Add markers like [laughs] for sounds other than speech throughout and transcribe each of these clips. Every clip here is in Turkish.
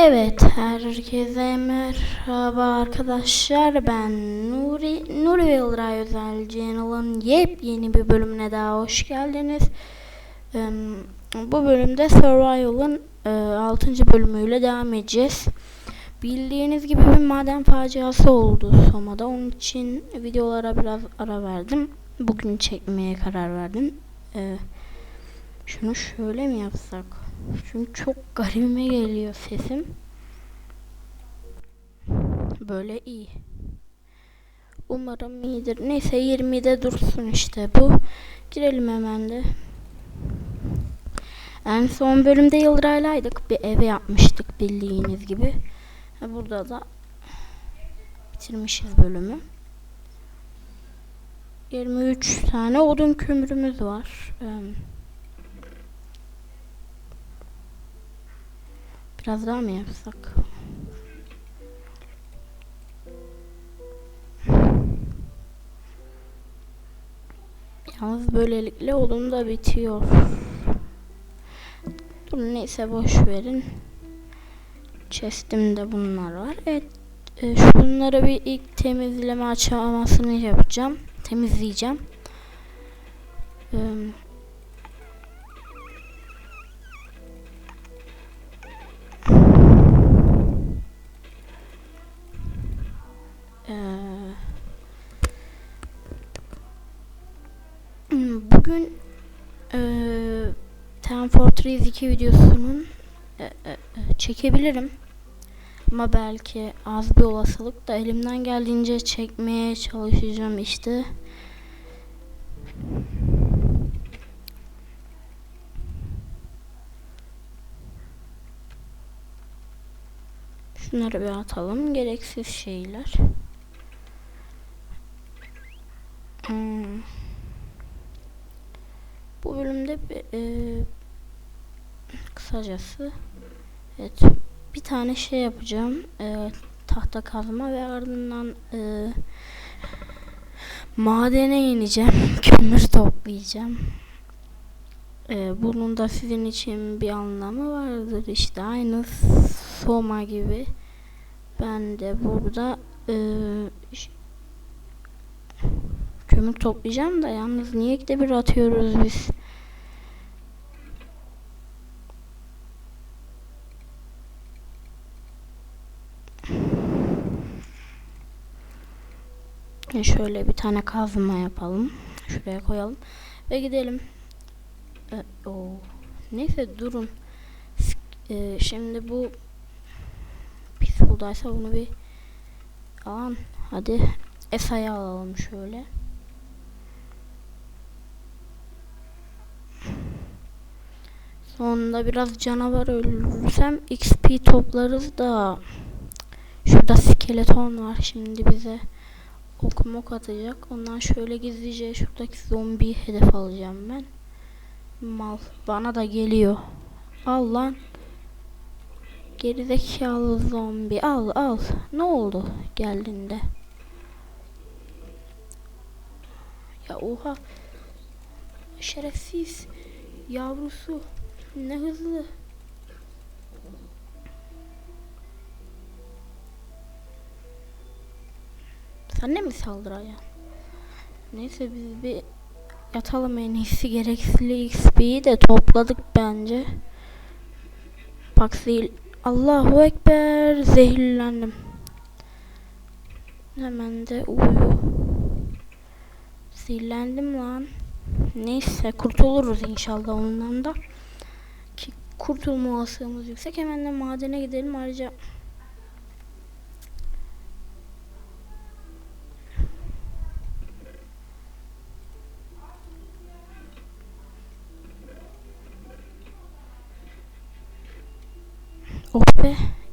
Evet, herkese merhaba arkadaşlar. Ben Nuri, Nuri ve Yıldıray Özel Channel'ın yepyeni bir bölümüne daha hoş geldiniz. Bu bölümde Survival'ın e, 6. bölümüyle devam edeceğiz. Bildiğiniz gibi bir maden faciası oldu Soma'da. Onun için videolara biraz ara verdim. Bugün çekmeye karar verdim. Ee, şunu şöyle mi yapsak? Çünkü çok garibime geliyor sesim. Böyle iyi. Umarım iyidir. Neyse 20'de dursun işte bu. Girelim hemen de. En son bölümde Yıldıray'laydık. Bir eve yapmıştık bildiğiniz gibi. Burada da bitirmişiz bölümü. 23 tane odun kömürümüz var. Ee, Biraz daha mı yapsak? Yalnız böylelikle odun da bitiyor. Dur neyse boş verin. Chest'imde bunlar var. Evet. E, şunları bir ilk temizleme aşamasını yapacağım. Temizleyeceğim. Ee, bugün eee Ten Fortress 2 videosunun e, e, e, çekebilirim. Ama belki az bir olasılık da elimden geldiğince çekmeye çalışacağım işte. Şunları bir atalım. Gereksiz şeyler. Hmm. Bir, e, kısacası evet bir tane şey yapacağım. E, tahta kazma ve ardından e, madene ineceğim. [laughs] Kömür toplayacağım. E, bunun da sizin için bir anlamı vardır. İşte aynı Soma gibi. Ben de burada e, kömür toplayacağım da yalnız niye ikide bir atıyoruz biz? E, Şöyle bir tane kazma yapalım. Şuraya koyalım. Ve gidelim. E, o Neyse durun. E, şimdi bu pis buğdaysa bunu bir alan. Hadi Esa'yı alalım şöyle. Sonunda biraz canavar öldürürsem XP toplarız da şurada skeleton var şimdi bize ok mok atacak. Ondan şöyle gizlice şuradaki zombi hedef alacağım ben. Mal bana da geliyor. Al lan. Gerizekalı zombi al al. Ne oldu geldiğinde? Ya oha. Şerefsiz. Yavrusu. Ne hızlı. Sen ne mi saldıracaksın? Neyse biz bir yatalım en iyisi gereksiz XP'yi de topladık bence. Bak zehir... Allahu Ekber zehirlendim. Hemen de uyu. Zehirlendim lan. Neyse kurtuluruz inşallah ondan da. Ki kurtulma olasılığımız yüksek. Hemen de madene gidelim ayrıca.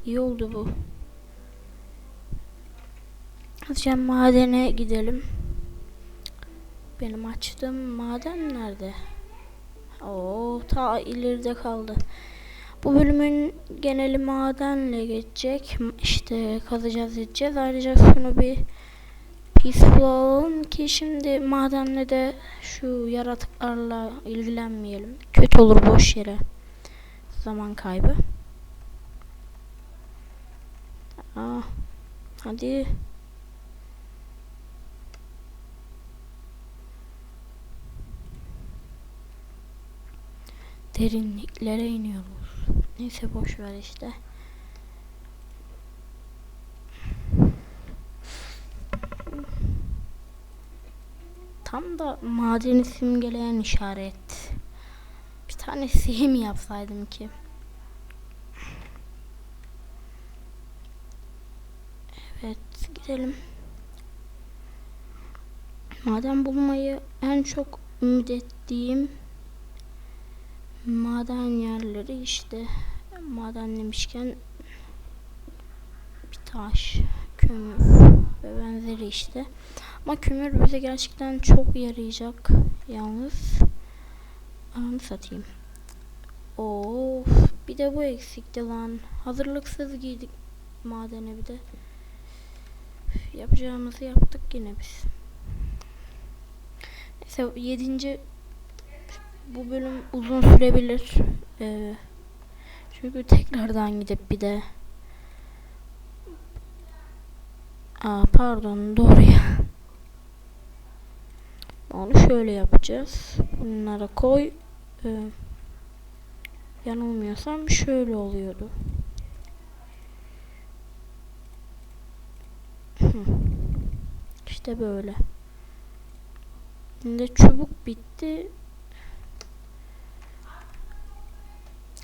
İyi oldu bu. Hadi madene gidelim. Benim açtığım maden nerede? Oo ta ileride kaldı. Bu bölümün geneli madenle geçecek. İşte kazacağız edeceğiz. Ayrıca şunu bir peaceful alalım ki şimdi madenle de şu yaratıklarla ilgilenmeyelim. Kötü olur boş yere. Zaman kaybı. Aa, hadi. Derinliklere iniyoruz. Neyse boş ver işte. Tam da madeni simgeleyen işaret. Bir tane sihir mi yapsaydım ki? Evet gidelim. Maden bulmayı en çok ümit ettiğim maden yerleri işte maden demişken bir taş, kömür ve benzeri işte. Ama kömür bize gerçekten çok yarayacak yalnız. Anı satayım. Of bir de bu eksikti lan. Hazırlıksız giydik madene bir de. Yapacağımızı yaptık yine biz. Neyse 7. bu bölüm uzun sürebilir. Ee, çünkü tekrardan gidip bir de Aa pardon doğru ya. Onu şöyle yapacağız. Bunlara koy. Ee, yanılmıyorsam şöyle oluyordu. İşte böyle. Şimdi çubuk bitti.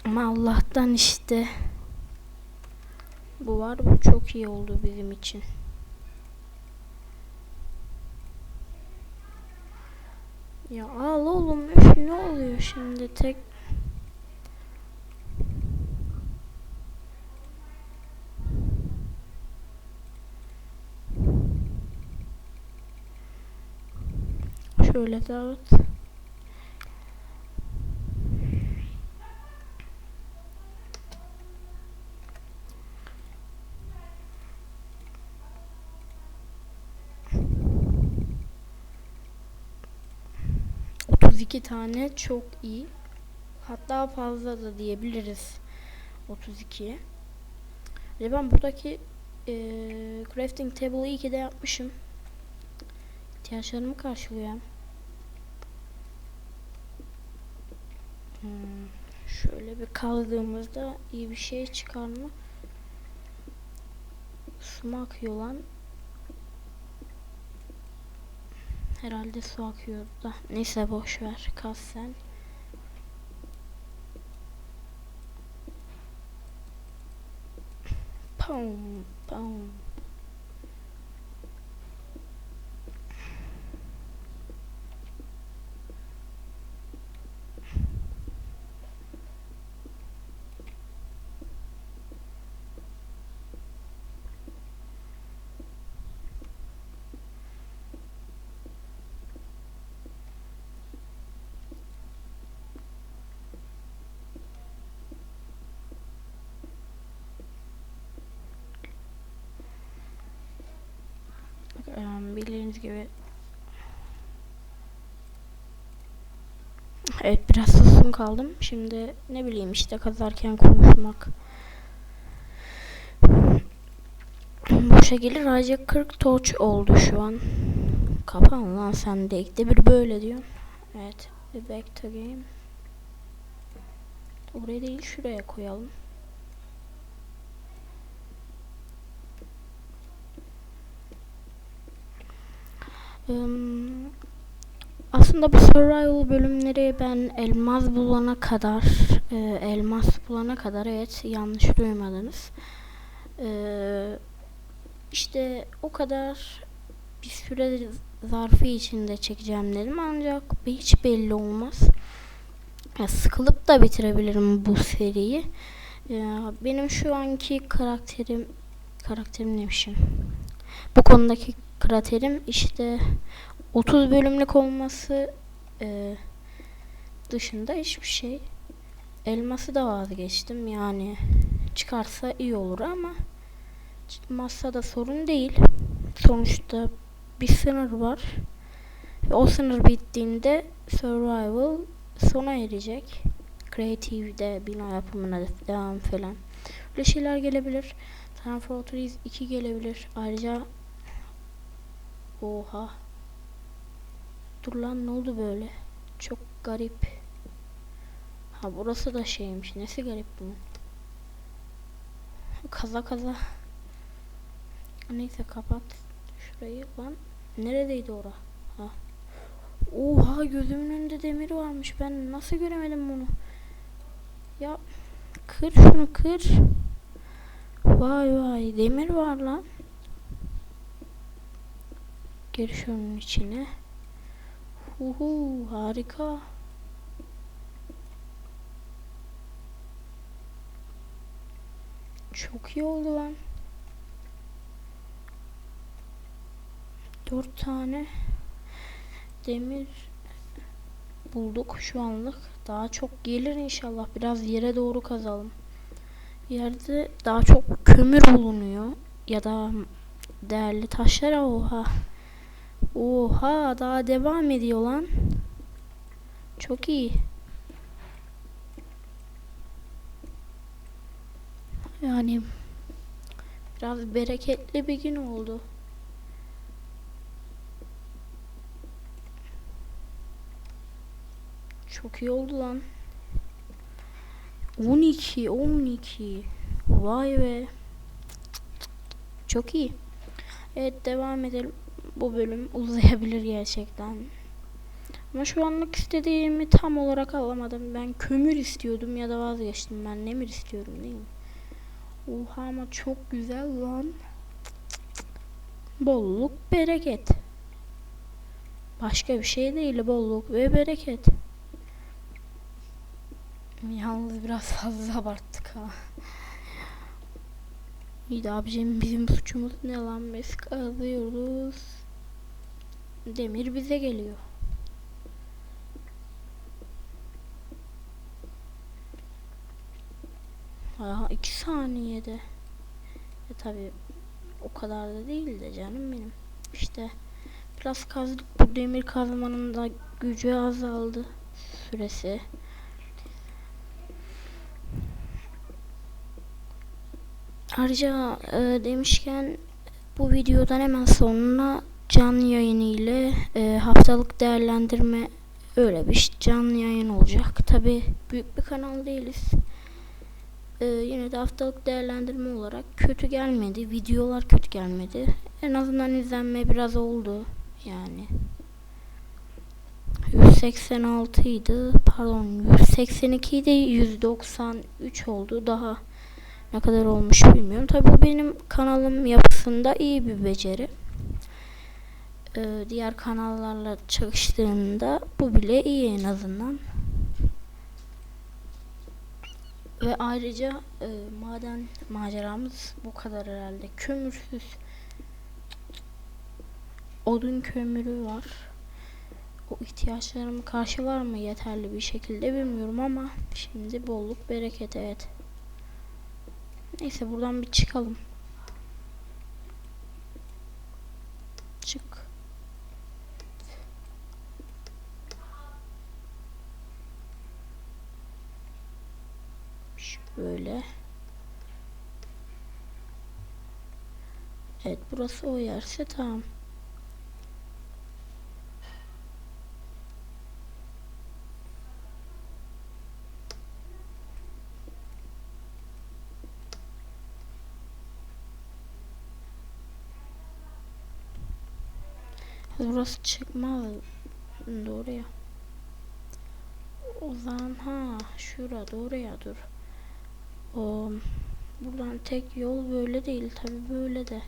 Ama Allah'tan işte bu var. Bu çok iyi oldu bizim için. Ya al oğlum üf ne oluyor şimdi tek Şöyle dağıt. İki tane çok iyi. Hatta fazla da diyebiliriz. 32'ye. Ve ben buradaki e, crafting table'ı iyi ki de yapmışım. İhtiyaçlarımı karşılıyor. Şöyle bir kazdığımızda iyi bir şey çıkar mı? Su akıyor lan? Herhalde su akıyor da. Neyse boş ver. Kaz sen. Pum, pum. Ee, bildiğiniz gibi Evet biraz sustum kaldım. Şimdi ne bileyim işte kazarken konuşmak. Boşa gelir. Ayrıca 40 torch oldu şu an. Kapan lan sen de ikide bir böyle diyor. Evet. Bir back to game. Oraya değil şuraya koyalım. Aslında bu survival bölümleri ben elmas bulana kadar e, elmas bulana kadar evet yanlış duymadınız. E, işte o kadar bir süre zarfı içinde çekeceğim dedim ancak hiç belli olmaz. Ya, sıkılıp da bitirebilirim bu seriyi. Ya, benim şu anki karakterim karakterim demişim. Bu konudaki kraterim işte 30 bölümlük olması e, dışında hiçbir şey. Elması da vazgeçtim yani çıkarsa iyi olur ama çıkmazsa da sorun değil. Sonuçta bir sınır var. Ve o sınır bittiğinde survival sona erecek. Creative'de bina yapımına devam falan. Böyle şeyler gelebilir. Stanford Reis 2 gelebilir. Ayrıca Oha. Dur lan ne oldu böyle? Çok garip. Ha burası da şeymiş. Nesi garip bunun? Kaza kaza. Neyse kapat. Şurayı lan. Neredeydi ora? Ha. Oha gözümün önünde demir varmış. Ben nasıl göremedim bunu? Ya kır şunu kır. Vay vay demir var lan. Gir şunun içine. Uhu harika. Çok iyi oldu lan. Dört tane demir bulduk şu anlık. Daha çok gelir inşallah. Biraz yere doğru kazalım. Yerde daha çok kömür bulunuyor. Ya da değerli taşlar oha. Oha daha devam ediyor lan. Çok iyi. Yani biraz bereketli bir gün oldu. Çok iyi oldu lan. 12 12 Vay be. Çok iyi. Evet devam edelim. Bu bölüm uzayabilir gerçekten. Ama şu anlık istediğimi tam olarak alamadım. Ben kömür istiyordum ya da vazgeçtim. Ben demir istiyorum değil mi? Oha ama çok güzel lan. Bolluk, bereket. Başka bir şey değil bolluk ve bereket. Yalnız biraz fazla abarttık ha. İyi de abicim bizim suçumuz ne lan biz kazıyoruz. Demir bize geliyor. Aha iki saniyede. E tabi o kadar da değil de canım benim. İşte biraz kazdık bu demir kazmanın da gücü azaldı. Süresi. Ayrıca e, demişken bu videodan hemen sonra canlı yayını ile e, haftalık değerlendirme öyle bir canlı yayın olacak. Tabi büyük bir kanal değiliz. E, yine de haftalık değerlendirme olarak kötü gelmedi. Videolar kötü gelmedi. En azından izlenme biraz oldu. Yani 186 idi. Pardon 182 idi. 193 oldu. Daha ne kadar olmuş bilmiyorum. Tabi bu benim kanalım yapısında iyi bir beceri. Ee, diğer kanallarla çalıştığında bu bile iyi en azından. Ve ayrıca e, maden maceramız bu kadar herhalde. Kömürsüz odun kömürü var. O ihtiyaçlarımı karşılar mı yeterli bir şekilde bilmiyorum ama şimdi bolluk bereket evet. Neyse buradan bir çıkalım. Çık. Böyle. Evet burası o yerse tamam. Burası çıkmaz. Doğru ya. O zaman ha şura doğru ya dur. O buradan tek yol böyle değil tabi böyle de.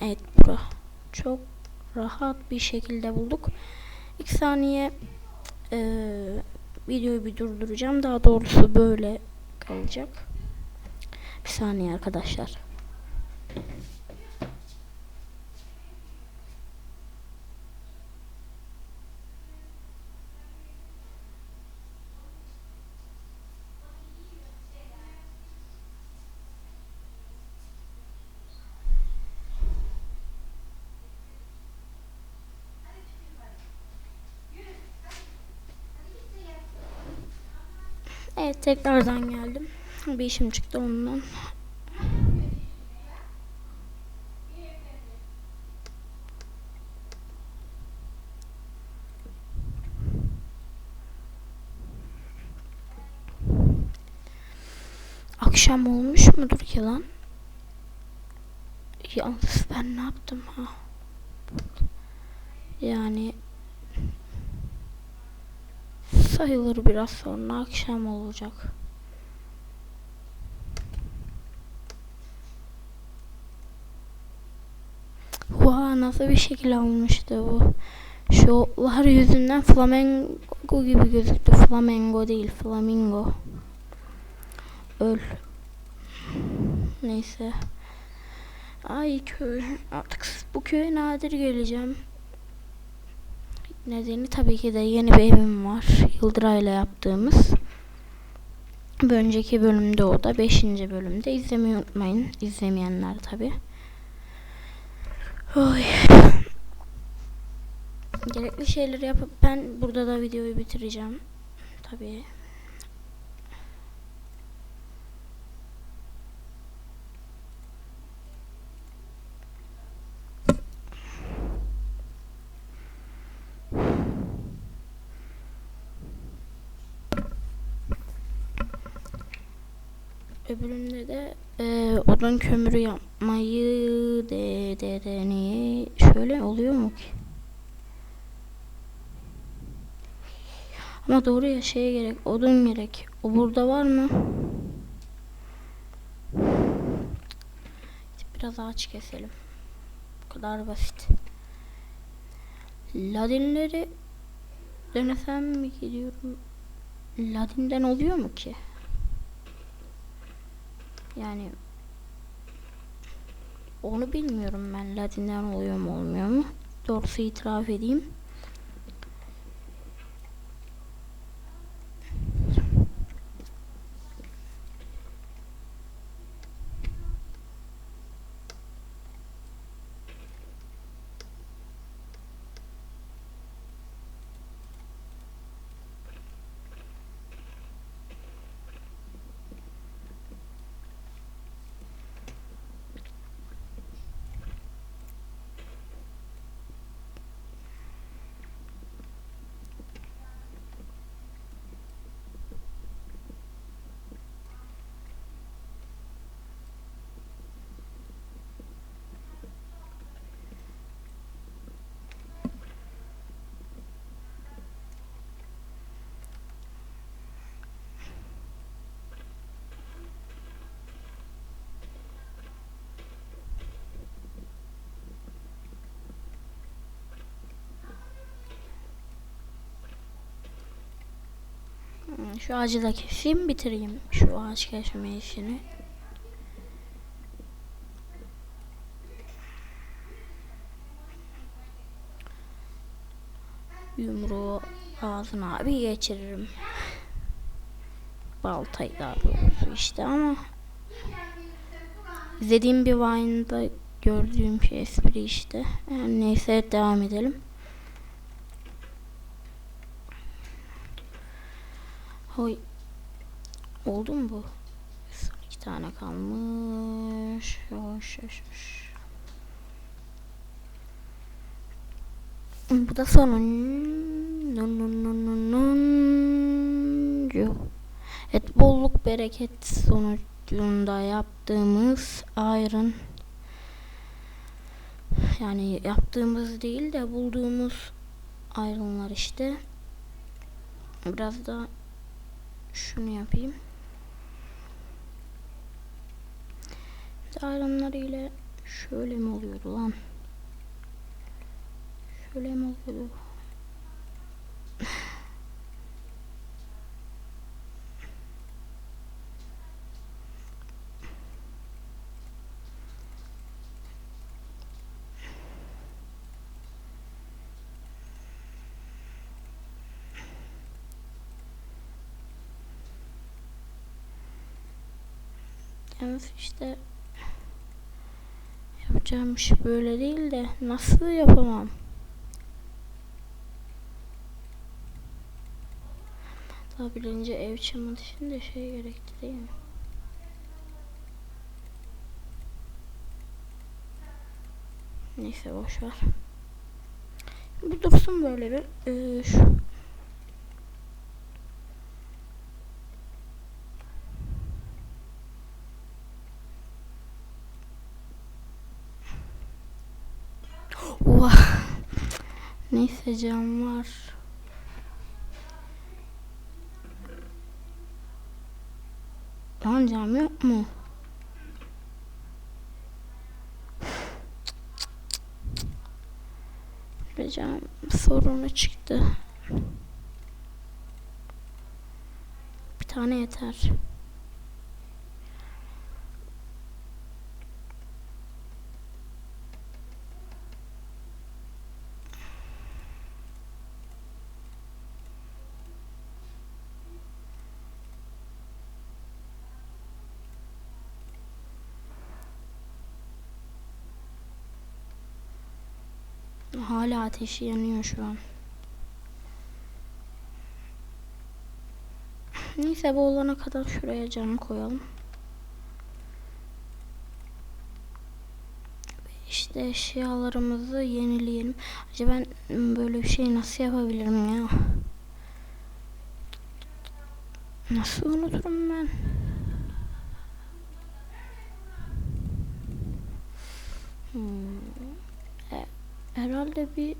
Evet bura. Çok rahat bir şekilde bulduk. İlk saniye e, videoyu bir durduracağım. Daha doğrusu böyle kalacak. Bir saniye arkadaşlar. Evet tekrardan geldim. Bir işim çıktı ondan. Akşam olmuş mudur ki lan? Yalnız ben ne yaptım ha? Yani sayılır biraz sonra akşam olacak. Vay nasıl bir şekil almıştı bu. Şu otlar yüzünden flamengo gibi gözüktü. Flamengo değil, flamingo. Öl. Neyse. Ay köy. Artık bu köye nadir geleceğim. Nedeni tabii ki de yeni bir evim var. Yıldıray'la yaptığımız. Bir önceki bölümde o da. Beşinci bölümde. izlemeyi unutmayın. İzlemeyenler tabii. Oy. Gerekli şeyleri yapıp ben burada da videoyu bitireceğim. Tabii. Öbüründe de e, odun kömürü yapmayı de de de niye şöyle oluyor mu ki? Ama doğru ya şeye gerek odun gerek. O burada var mı? Biraz ağaç keselim. Bu kadar basit. Ladinleri denesem mi gidiyorum? Ladinden oluyor mu ki? Yani onu bilmiyorum ben Latinden oluyor mu olmuyor mu? Doğrusu itiraf edeyim. Şu ağacı da keseyim bitireyim şu ağaç kesme işini. Yumruğu ağzına bir geçiririm. Baltayı daha doğrusu işte ama izlediğim bir Vine'da gördüğüm şey espri işte. Yani neyse devam edelim. Hoy. Oldu mu bu? Son iki tane kalmış. Hoş hoş. Bu da sonuncu. Evet bolluk bereket sonucunda yaptığımız iron yani yaptığımız değil de bulduğumuz ironlar işte. Biraz da şunu yapayım. Ayrımlar ile şöyle mi oluyordu lan? Şöyle mi oluyordu? Yani işte yapacağım iş böyle değil de nasıl yapamam? Daha birinci ev çamı dışında şey gerekti değil mi? Neyse boşver. Bu dursun böyle bir ee, şu Oha. Neyse cam var. Lan cam yok mu? Cam sorunu çıktı. Bir tane yeter. Hala ateşi yanıyor şu an. Neyse bu olana kadar şuraya cam koyalım. İşte eşyalarımızı yenileyelim. Acaba ben böyle bir şey nasıl yapabilirim ya? Nasıl unuturum ben? Hmm. Herhalde bir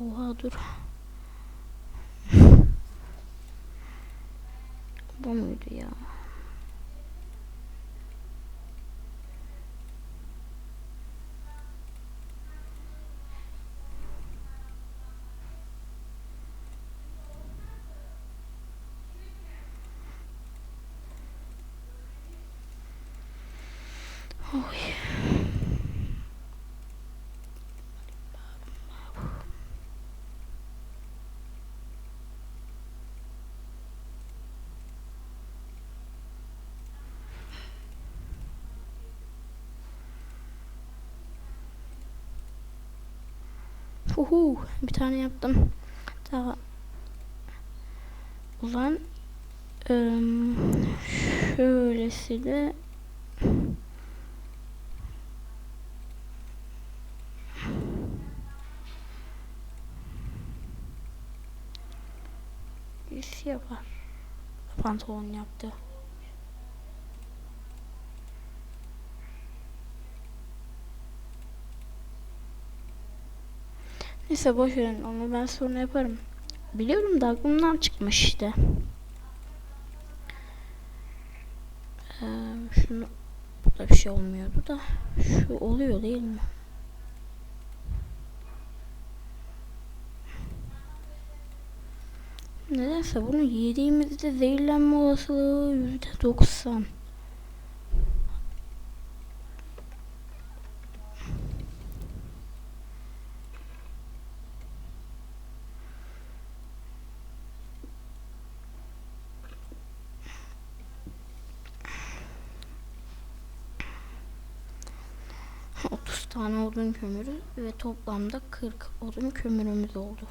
Oha dur. Bu muydu ya? Oy. Uhu, bir tane yaptım. Daha ulan ım, şöylesi de Pantolon yaptı. Neyse boş verin onu ben sonra yaparım. Biliyorum da aklımdan çıkmış işte. Ee, şunu burada bir şey olmuyordu da şu oluyor değil mi? Nedense bunu yediğimizde zehirlenme olasılığı yüzde doksan. Tane odun kömürü ve toplamda 40 odun kömürümüz oldu.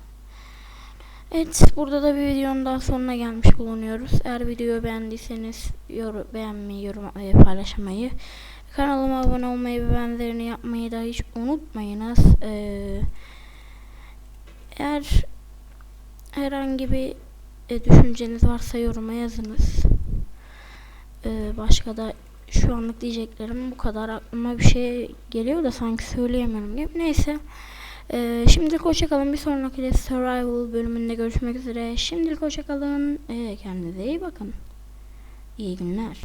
Evet burada da bir videonun daha sonuna gelmiş bulunuyoruz. Eğer videoyu beğendiyseniz yorum, beğenmeyi, yorum paylaşmayı, kanalıma abone olmayı ve benzerini yapmayı da hiç unutmayınız. Ee, eğer herhangi bir e, düşünceniz varsa yoruma yazınız. Ee, başka da şu anlık diyeceklerim bu kadar. Aklıma bir şey geliyor da sanki söyleyemiyorum gibi. Neyse. Ee, şimdilik hoşçakalın. Bir sonraki Survival bölümünde görüşmek üzere. Şimdilik hoşçakalın. Ee, kendinize iyi bakın. İyi günler.